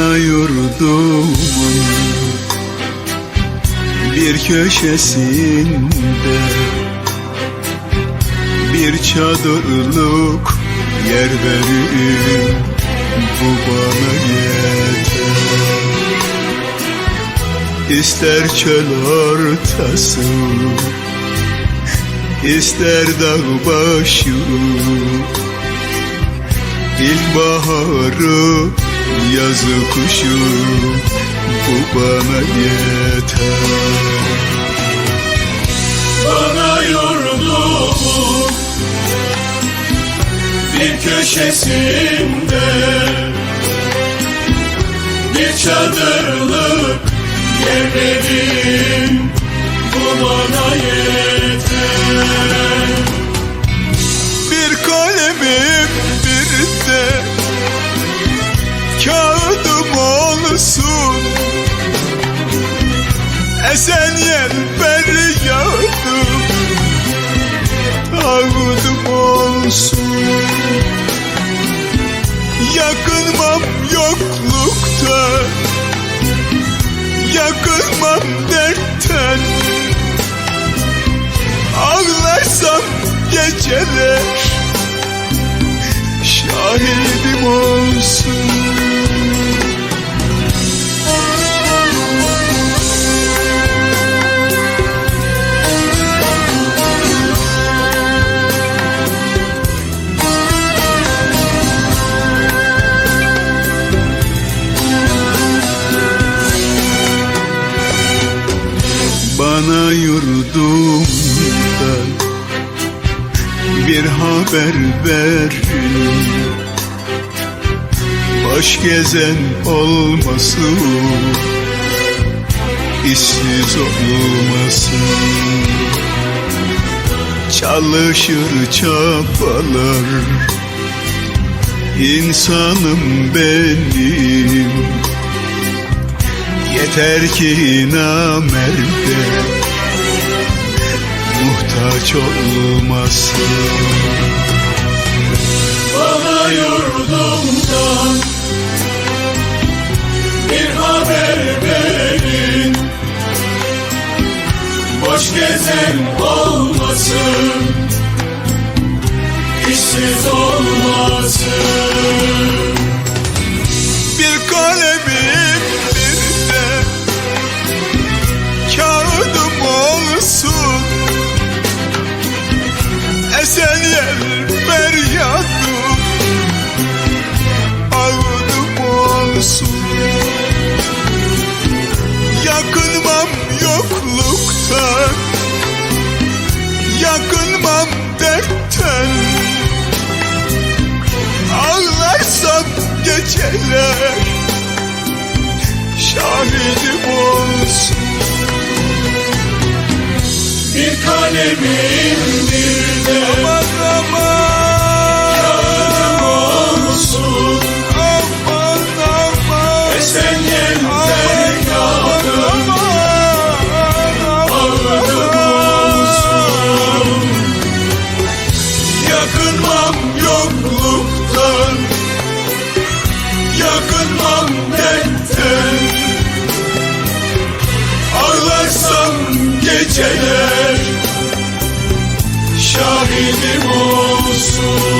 yurdumun bir köşesinde bir çadırlık yer verin bu bana yeter. İster çöl ortası ister dağ başı. İlkbaharı yazı kışı bu bana yeter. Bana yurdumun bir köşesinde Bir çadırlık yer verin Bu bana yeter Yer feryadım Ağıdım olsun. Yakınmam yoklukta. Yakınmam dertten. Ağlarsam geceler Bana yurdumdan bir haber verin Boş gezen olmasın işsiz olmasın. Çalışır çabalar insanım benim Yeter ki namerde muhtaç olmasın. Bana yurdumdan bir haber verin. Boş gezen olmasın işsiz olmasın olsun Yakınmam yokluktan Yakınmam dertten. Ağlarsam geceler. Şahidim olsun. Bir kalemin bir de. Aman Yakınmam dertten Ağlarsam geceler Şahidim olsun